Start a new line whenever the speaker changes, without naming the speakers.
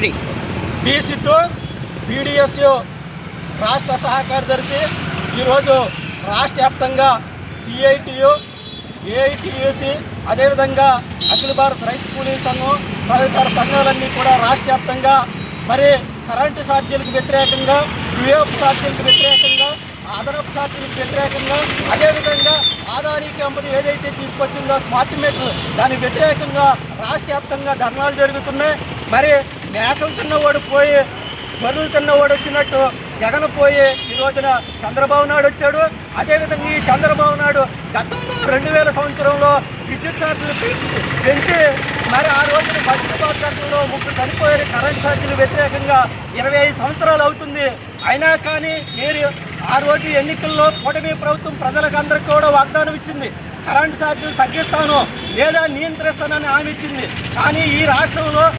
Ready
B Siddhu బీడిఎస్యు రాష్ట్ర సహకార్యదర్శి ఈరోజు రాష్ట్ర వ్యాప్తంగా సిఐటియు ఏఐటియుసి అదేవిధంగా అఖిల భారత రైతు కూలీ సంఘం తదితర సంఘాలన్నీ కూడా రాష్ట్ర వ్యాప్తంగా మరి కరెంటు ఛార్జీలకు వ్యతిరేకంగా వివేపు ఛార్జీలకు వ్యతిరేకంగా అదనపు ఛార్జీలకు వ్యతిరేకంగా అదేవిధంగా ఆదాని కంపెనీ ఏదైతే తీసుకొచ్చిందో స్మార్ట్ మీటర్లు దానికి వ్యతిరేకంగా రాష్ట్ర వ్యాప్తంగా ధర్నాలు జరుగుతున్నాయి మరి మేకలు తిన్నవాడు పోయి బర్రెలు తిన్నవాడు వచ్చినట్టు జగన్ పోయి ఈ రోజున చంద్రబాబు నాయుడు వచ్చాడు. అదేవిధంగా ఈ చంద్రబాబు నాయుడు గతంలో రెండు వేల సంవత్సరంలో విద్యుత్ ఛార్జీలు పెంచి పెంచి మరి ఆ రోజున బస్సు పాత్రలో ముగ్గురు చనిపోయారు. కరెంట్ ఛార్జీలు వ్యతిరేకంగా ఇరవై ఐదు సంవత్సరాలు అవుతుంది. అయినా కానీ మీరు ఆ రోజు ఎన్నికల్లో కూటమి ప్రభుత్వం ప్రజలకు అందరికీ కూడా వాగ్దానం ఇచ్చింది. కరెంట్ ఛార్జీలు తగ్గిస్తాను లేదా నియంత్రిస్తానని హామీ ఇచ్చింది. కానీ ఈ రాష్ట్రంలో